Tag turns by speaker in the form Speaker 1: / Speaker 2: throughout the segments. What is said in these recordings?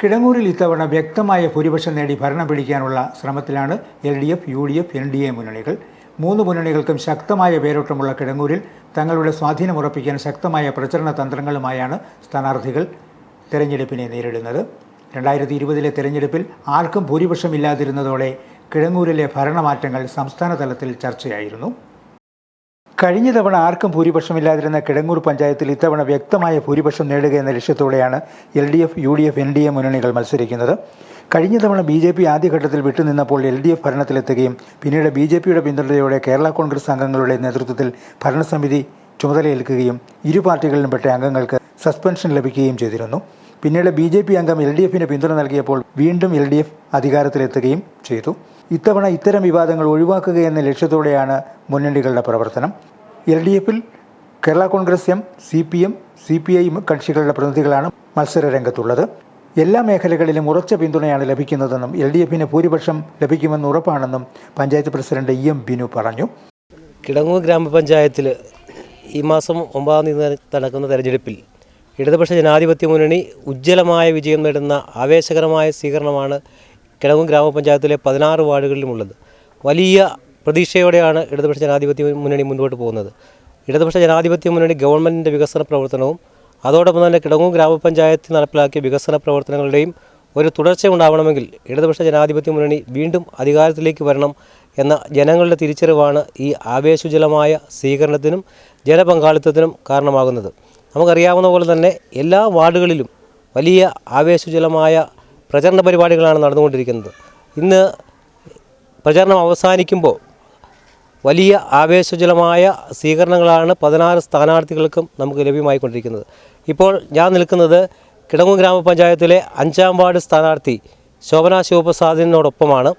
Speaker 1: കിടങ്ങൂരിൽ ഇത്തവണ വ്യക്തമായ ഭൂരിപക്ഷം നേടി ഭരണം പിടിക്കാനുള്ള ശ്രമത്തിലാണ് L D F U D F N D A മുന്നണികൾ. മൂന്ന് മുന്നണികൾക്കും ശക്തമായ വേരോട്ടമുള്ള കിടങ്ങൂരിൽ തങ്ങളുടെ സ്വാധീനം ഉറപ്പിക്കാൻ ശക്തമായ പ്രചരണ തന്ത്രങ്ങളുമായാണ് സ്ഥാനാർത്ഥികൾ തെരഞ്ഞെടുപ്പിനെ നേരിടുന്നത്. രണ്ടായിരത്തി ഇരുപതിലെ തെരഞ്ഞെടുപ്പിൽ ആർക്കും ഭൂരിപക്ഷമില്ലാതിരുന്നതോടെ കിടങ്ങൂരിലെ ഭരണമാറ്റങ്ങൾ സംസ്ഥാന തലത്തിൽ ചർച്ചയായിരുന്നു. കഴിഞ്ഞ തവണ ആർക്കും ഭൂരിപക്ഷമില്ലാതിരുന്ന കിടങ്ങൂർ പഞ്ചായത്തിൽ ഇത്തവണ വ്യക്തമായ ഭൂരിപക്ഷം നേടുക എന്ന ലക്ഷ്യത്തോടെയാണ് L D F U D F N D A മുന്നണികൾ മത്സരിക്കുന്നത്. കഴിഞ്ഞ തവണ ബി ജെ പി ആദ്യഘട്ടത്തിൽ വിട്ടുനിന്നപ്പോൾ എൽ ഡി എഫ് ഭരണത്തിലെത്തുകയും പിന്നീട് ബി ജെ പിയുടെ പിന്തുണയോടെ കേരള കോൺഗ്രസ് അംഗങ്ങളുടെ നേതൃത്വത്തിൽ ഭരണസമിതി ചുമതലയേൽക്കുകയും ഇരു പാർട്ടികളിലും പെട്ട അംഗങ്ങൾക്ക് സസ്പെൻഷൻ ലഭിക്കുകയും ചെയ്തിരുന്നു. പിന്നീട് ബി ജെ പി അംഗം എൽ ഡി എഫിന് പിന്തുണ നൽകിയപ്പോൾ വീണ്ടും എൽ ഡി എഫ് അധികാരത്തിലെത്തുകയും ചെയ്തു. ഇത്തവണ ഇത്തരം വിവാദങ്ങൾ ഒഴിവാക്കുക എന്ന ലക്ഷ്യത്തോടെയാണ് മുന്നണികളുടെ പ്രവർത്തനം. എൽ ഡി എഫിൽ Kerala Congress M C P M C P I കക്ഷികളുടെ പ്രതിനിധികളാണ് മത്സര രംഗത്തുള്ളത് എല്ലാ മേഖലകളിലും ഉറച്ച പിന്തുണയാണ് ലഭിക്കുന്നതെന്നും എൽ ഡി എഫിന് ഭൂരിപക്ഷം ലഭിക്കുമെന്ന് ഉറപ്പാണെന്നും panchayat president E M Binu പറഞ്ഞു.
Speaker 2: കിടങ്ങൂർ ഗ്രാമപഞ്ചായത്തിൽ ഈ മാസം ഒമ്പതാം തീയതി നടക്കുന്ന തെരഞ്ഞെടുപ്പിൽ ഇടതുപക്ഷ ജനാധിപത്യ മുന്നണി ഉജ്ജ്വലമായ വിജയം നേടുന്ന ആവേശകരമായ സ്വീകരണമാണ് കിടങ്ങൂർ ഗ്രാമപഞ്ചായത്തിലെ പതിനാറ് വാർഡുകളിലുമുള്ളത്. വലിയ പ്രതീക്ഷയോടെയാണ് ഇടതുപക്ഷ ജനാധിപത്യ മുന്നണി മുന്നോട്ട് പോകുന്നത്. ഇടതുപക്ഷ ജനാധിപത്യ മുന്നണി ഗവൺമെന്റിന്റെ വികസന പ്രവർത്തനവും അതോടൊപ്പം തന്നെ കിടങ്ങും ഗ്രാമപഞ്ചായത്തിൽ നടപ്പിലാക്കിയ വികസന പ്രവർത്തനങ്ങളുടെയും ഒരു തുടർച്ച ഉണ്ടാവണമെങ്കിൽ ഇടതുപക്ഷ ജനാധിപത്യ മുന്നണി വീണ്ടും അധികാരത്തിലേക്ക് വരണം എന്ന ജനങ്ങളുടെ തിരിച്ചറിവാണ് ഈ ആവേശജലമായ സ്വീകരണത്തിനും ജനപങ്കാളിത്തത്തിനും കാരണമാകുന്നത്. നമുക്കറിയാവുന്ന പോലെ തന്നെ എല്ലാ വാർഡുകളിലും വലിയ ആവേശജലമായ പ്രചരണ പരിപാടികളാണ് നടന്നുകൊണ്ടിരിക്കുന്നത്. ഇന്ന് പ്രചരണം അവസാനിക്കുമ്പോൾ വലിയ ആവേശജലമായ സ്വീകരണങ്ങളാണ് പതിനാറ് സ്ഥാനാർത്ഥികൾക്കും നമുക്ക് ലഭ്യമായിക്കൊണ്ടിരിക്കുന്നത്. ഇപ്പോൾ ഞാൻ നിൽക്കുന്നത് കിടങ്ങു ഗ്രാമപഞ്ചായത്തിലെ അഞ്ചാം വാർഡ് സ്ഥാനാർത്ഥി ശോഭന ശിവപ്രസാദിനോടൊപ്പമാണ്.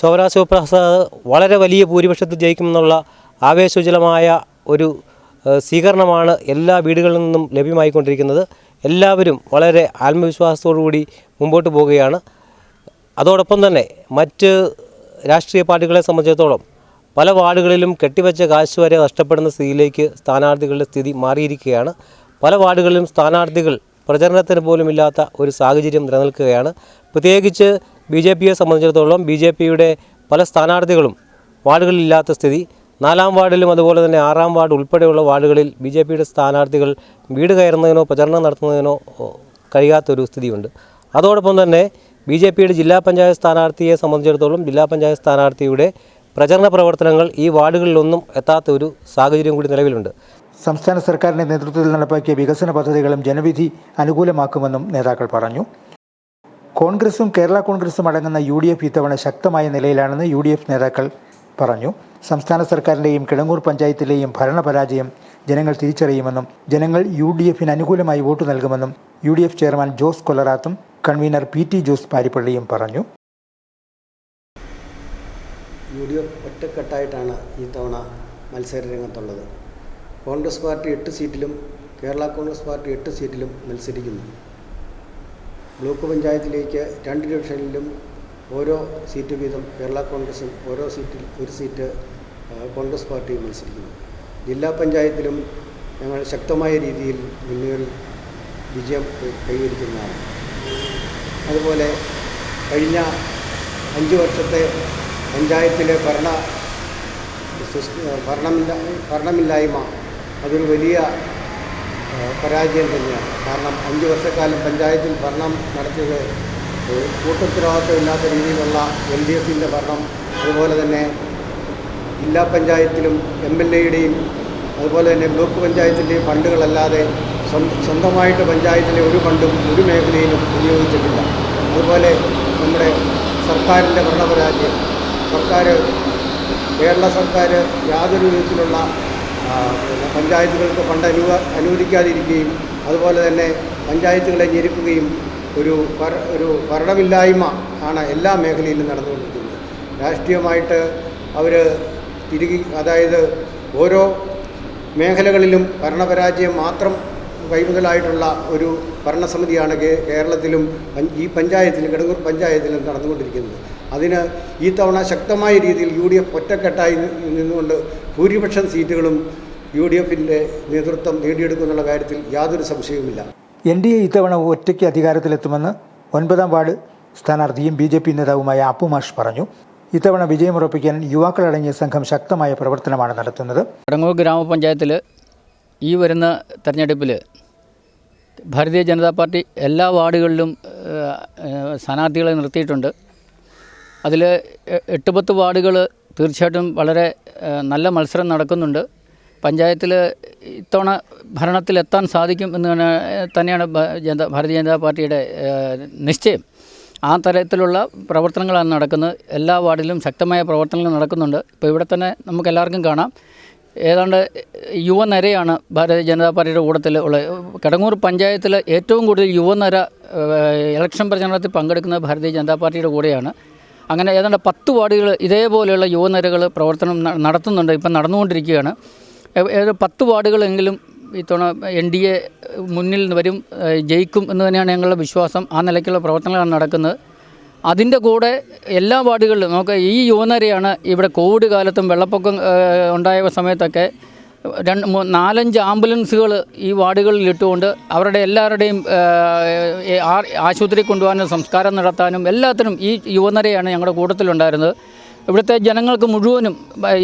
Speaker 2: ശോഭന ശിവപ്രസാദ് വളരെ വലിയ ഭൂരിപക്ഷത്തിൽ ജയിക്കുമെന്നുള്ള ആവേശോജ്വലമായ ഒരു സ്വീകരണമാണ് എല്ലാ വീടുകളിൽ നിന്നും ലഭ്യമായിക്കൊണ്ടിരിക്കുന്നത്. എല്ലാവരും വളരെ ആത്മവിശ്വാസത്തോടുകൂടി മുമ്പോട്ട് പോവുകയാണ് അതോടൊപ്പം തന്നെ മറ്റ് രാഷ്ട്രീയ പാർട്ടികളെ സംബന്ധിച്ചിടത്തോളം പല വാർഡുകളിലും കെട്ടിവെച്ച കാശ് വരെ നഷ്ടപ്പെടുന്ന സ്ഥിതിയിലേക്ക് സ്ഥാനാർത്ഥികളുടെ സ്ഥിതി മാറിയിരിക്കുകയാണ്. പല വാർഡുകളിലും സ്ഥാനാർത്ഥികൾ പ്രചരണത്തിന് പോലും ഇല്ലാത്ത ഒരു സാഹചര്യം നിലനിൽക്കുകയാണ്. പ്രത്യേകിച്ച് ബി ജെ പിയെ സംബന്ധിച്ചിടത്തോളം ബി ജെ പിയുടെ പല സ്ഥാനാർത്ഥികളും വാർഡുകളിലില്ലാത്ത സ്ഥിതി. നാലാം വാർഡിലും അതുപോലെ തന്നെ ആറാം വാർഡ് ഉൾപ്പെടെയുള്ള വാർഡുകളിൽ ബി ജെ പിയുടെ സ്ഥാനാർത്ഥികൾ വീട് കയറുന്നതിനോ പ്രചരണം നടത്തുന്നതിനോ കഴിയാത്തൊരു സ്ഥിതിയുണ്ട്. അതോടൊപ്പം തന്നെ ബി ജെ പിയുടെ ജില്ലാ പഞ്ചായത്ത് സ്ഥാനാർത്ഥിയെ സംബന്ധിച്ചിടത്തോളം ജില്ലാ പഞ്ചായത്ത് സ്ഥാനാർത്ഥിയുടെ പ്രചരണ പ്രവർത്തനങ്ങൾ ഈ വാർഡുകളിലൊന്നും എത്താത്ത ഒരു സാഹചര്യം കൂടി നിലവിലുണ്ട്.
Speaker 1: സംസ്ഥാന സർക്കാരിന്റെ നേതൃത്വത്തിൽ നടപ്പാക്കിയ വികസന പദ്ധതികളും ജനവിധി അനുകൂലമാക്കുമെന്നും നേതാക്കൾ പറഞ്ഞു. കോൺഗ്രസും കേരള കോൺഗ്രസും അടങ്ങുന്ന യു ഡി എഫ് ഇത്തവണ ശക്തമായ നിലയിലാണെന്ന് യു ഡി എഫ് നേതാക്കൾ പറഞ്ഞു. സംസ്ഥാന സർക്കാരിന്റെയും കിടങ്ങൂർ പഞ്ചായത്തിലെയും ഭരണപരാജയം ജനങ്ങൾ തിരിച്ചറിയുമെന്നും ജനങ്ങൾ യു ഡി എഫിന് അനുകൂലമായി വോട്ട് നൽകുമെന്നും U D F chairman Jose കൊല്ലറാത്തും convener P T Jose പാരിപ്പള്ളിയും പറഞ്ഞു.
Speaker 3: യു ഡി എഫ് ഒറ്റക്കെട്ടായിട്ടാണ് ഈ തവണ മത്സര രംഗത്തുള്ളത്. കോൺഗ്രസ് പാർട്ടി എട്ട് സീറ്റിലും കേരള കോൺഗ്രസ് പാർട്ടി എട്ട് സീറ്റിലും മത്സരിക്കുന്നു. ബ്ലോക്ക് പഞ്ചായത്തിലേക്ക് രണ്ട് ഡിവിഷനിലും ഓരോ സീറ്റ് വീതം കേരള കോൺഗ്രസും ഓരോ സീറ്റിൽ ഒരു സീറ്റ് കോൺഗ്രസ് പാർട്ടിയും മത്സരിക്കുന്നു. ജില്ലാ പഞ്ചായത്തിലും ഞങ്ങൾ ശക്തമായ രീതിയിൽ മുന്നേറി വിജയം കൈവരിക്കുന്നതാണ്. അതുപോലെ കഴിഞ്ഞ അഞ്ച് വർഷത്തെ പഞ്ചായത്തിലെ ഭരണ ഭരണമില്ല ഭരണമില്ലായ്മ അതൊരു വലിയ പരാജയം തന്നെയാണ്. കാരണം അഞ്ച് വർഷക്കാലം പഞ്ചായത്തിൽ ഭരണം നടത്തിയത് ഏഹ്, കൂട്ടുത്തരവാദിത്തമില്ലാത്ത രീതിയിലുള്ള എൽ ഡി എഫിന്റെ ഭരണം അതുപോലെ തന്നെ ജില്ലാ പഞ്ചായത്തിലും എം എൽ എയുടെയും അതുപോലെ തന്നെ ബ്ലോക്ക് പഞ്ചായത്തിന്റെയും ഫണ്ടുകളല്ലാതെ സ്വന്തം സ്വന്തമായിട്ട് പഞ്ചായത്തിലെ ഒരു ഫണ്ടും ഒരു മേഖലയിലും വിനിയോഗിച്ചിട്ടില്ല. അതുപോലെ നമ്മുടെ സർക്കാരിന്റെ ഭരണപരാജയം. സർക്കാർ കേരള സർക്കാർ യാതൊരു വിധത്തിലുള്ള പഞ്ചായത്തുകൾക്ക് ഫണ്ട് അനുവ അനുവദിക്കാതിരിക്കുകയും അതുപോലെ തന്നെ പഞ്ചായത്തുകളെ ഞെരുക്കുകയും ഒരു ഒരു ഭരണമില്ലായ്മ ആണ് എല്ലാ മേഖലയിലും നടന്നുകൊണ്ടിരിക്കുന്നത്. രാഷ്ട്രീയമായിട്ട് അവർ തിരികെ അതായത് ഓരോ മേഖലകളിലും ഭരണപരാജയം മാത്രം കൈമുതലായിട്ടുള്ള ഒരു ഭരണസമിതിയാണ് കേരളത്തിലും ഈ പഞ്ചായത്തിലും കിടങ്ങൂർ പഞ്ചായത്തിലും നടന്നുകൊണ്ടിരിക്കുന്നത്. അതിന് ഈ തവണ ശക്തമായ രീതിയിൽ യു ഡി എഫ് ഒറ്റക്കെട്ടായി നിന്നുകൊണ്ട് ഭൂരിപക്ഷം സീറ്റുകളും യു ഡി എഫിന്റെ നേതൃത്വം നേടിയെടുക്കുമെന്നുള്ള കാര്യത്തിൽ യാതൊരു സംശയവുമില്ല.
Speaker 1: എൻ ഡി എ ഇത്തവണ ഒറ്റയ്ക്ക് അധികാരത്തിലെത്തുമെന്ന് ഒൻപതാം വാർഡ് സ്ഥാനാർത്ഥിയും ബി ജെ പി നേതാവുമായ അപ്പുമാഷ് പറഞ്ഞു. ഇത്തവണ വിജയമുറപ്പിക്കാൻ യുവാക്കളടങ്ങിയ സംഘം ശക്തമായ പ്രവർത്തനമാണ് നടത്തുന്നത്.
Speaker 4: കടങ്ങൂർ ഗ്രാമപഞ്ചായത്തിൽ ഈ വരുന്ന തെരഞ്ഞെടുപ്പിൽ ഭാരതീയ ജനതാ പാർട്ടി എല്ലാ വാർഡുകളിലും സ്ഥാനാർത്ഥികളെ നിർത്തിയിട്ടുണ്ട്. അതിൽ എട്ട് പത്ത് വാർഡുകൾ തീർച്ചയായിട്ടും വളരെ നല്ല മത്സരം നടക്കുന്നുണ്ട്. പഞ്ചായത്തിൽ ഇത്തവണ ഭരണത്തിലെത്താൻ സാധിക്കും എന്ന് തന്നെയാണ് ജനതാ ഭാരതീയ ജനതാ പാർട്ടിയുടെ നിശ്ചയം. ആ തരത്തിലുള്ള പ്രവർത്തനങ്ങളാണ് നടക്കുന്നത്. എല്ലാ വാർഡിലും ശക്തമായ പ്രവർത്തനങ്ങൾ നടക്കുന്നുണ്ട്. ഇപ്പോൾ ഇവിടെ തന്നെ നമുക്ക് എല്ലാവർക്കും കാണാം. ഏതാണ്ട് യുവനരയാണ് ഭാരതീയ ജനതാ പാർട്ടിയുടെ കൂടത്തിൽ ഉള്ള കടങ്ങൂർ പഞ്ചായത്തിൽ ഏറ്റവും കൂടുതൽ യുവനര ഇലക്ഷൻ പ്രചാരണത്തിൽ പങ്കെടുക്കുന്നത് ഭാരതീയ ജനതാ പാർട്ടിയുടെ കൂടെയാണ്. അങ്ങനെ ഏതാണ്ട് പത്ത് വാർഡുകൾ ഇതേപോലെയുള്ള യുവനിരകൾ പ്രവർത്തനം നടത്തുന്നുണ്ട്. ഇപ്പം നടന്നുകൊണ്ടിരിക്കുകയാണ്. പത്ത് വാർഡുകളെങ്കിലും ഇത്തവണ എൻ ഡി എ മുന്നിൽ വരും ജയിക്കും എന്ന് തന്നെയാണ് ഞങ്ങളുടെ വിശ്വാസം. ആ നിലയ്ക്കുള്ള പ്രവർത്തനങ്ങളാണ് നടക്കുന്നത്. അതിന്റെ കൂടെ എല്ലാ വാർഡുകളിലും നമുക്ക് ഈ യുവനരെയാണ് ഇവിടെ കോവിഡ് കാലത്തും വെള്ളപ്പൊക്കം ഉണ്ടായ സമയത്തൊക്കെ രണ്ട് നാലഞ്ച് ആംബുലൻസുകൾ ഈ വാർഡുകളിൽ ഇട്ടുകൊണ്ട് അവരുടെ എല്ലാവരുടെയും ആശുപത്രി കൊണ്ടുപോകാനും സംസ്കാരം നടത്താനും എല്ലാത്തിനും ഈ യുവനരെയാണ് ഞങ്ങളുടെ കൂട്ടത്തിലുണ്ടായിരുന്നത്. ഇവിടുത്തെ ജനങ്ങൾക്ക് മുഴുവനും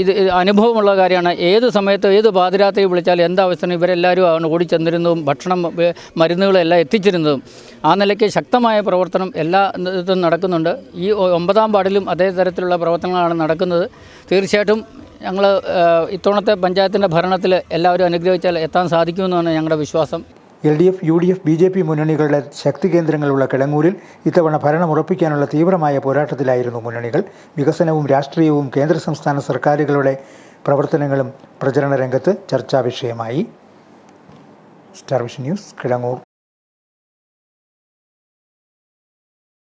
Speaker 4: ഇത് അനുഭവമുള്ള കാര്യമാണ്. ഏത് സമയത്ത് ഏത് പാതിരാത്രി വിളിച്ചാൽ എന്താവസ്ഥയും ഇവരെല്ലാവരും ആണ് ഓടിച്ചെന്നിരുന്നതും ഭക്ഷണം മരുന്നുകളെല്ലാം എത്തിച്ചിരുന്നതും. ആ നിലയ്ക്ക് ശക്തമായ പ്രവർത്തനം എല്ലാ ഇതും നടക്കുന്നുണ്ട്. ഈ ഒമ്പതാം വാർഡിലും അതേ തരത്തിലുള്ള പ്രവർത്തനങ്ങളാണ് നടക്കുന്നത്. തീർച്ചയായിട്ടും ഞങ്ങൾ ഇത്തവണത്തെ പഞ്ചായത്തിന്റെ ഭരണത്തിൽ എല്ലാവരും അനുഗ്രഹിച്ചാൽ എത്താൻ സാധിക്കുമെന്നാണ് ഞങ്ങളുടെ വിശ്വാസം.
Speaker 1: L D F U D F B J P മുന്നണികളുടെ ശക്തി കേന്ദ്രങ്ങളുള്ള കിടങ്ങൂരിൽ ഇത്തവണ ഭരണം ഉറപ്പിക്കാനുള്ള തീവ്രമായ പോരാട്ടത്തിലായിരുന്നു മുന്നണികൾ. വികസനവും രാഷ്ട്രീയവും കേന്ദ്ര സംസ്ഥാന സർക്കാരുകളുടെ പ്രവർത്തനങ്ങളും പ്രചരണ രംഗത്ത് ചർച്ചാ വിഷയമായി. Star Vision News Kidangoor.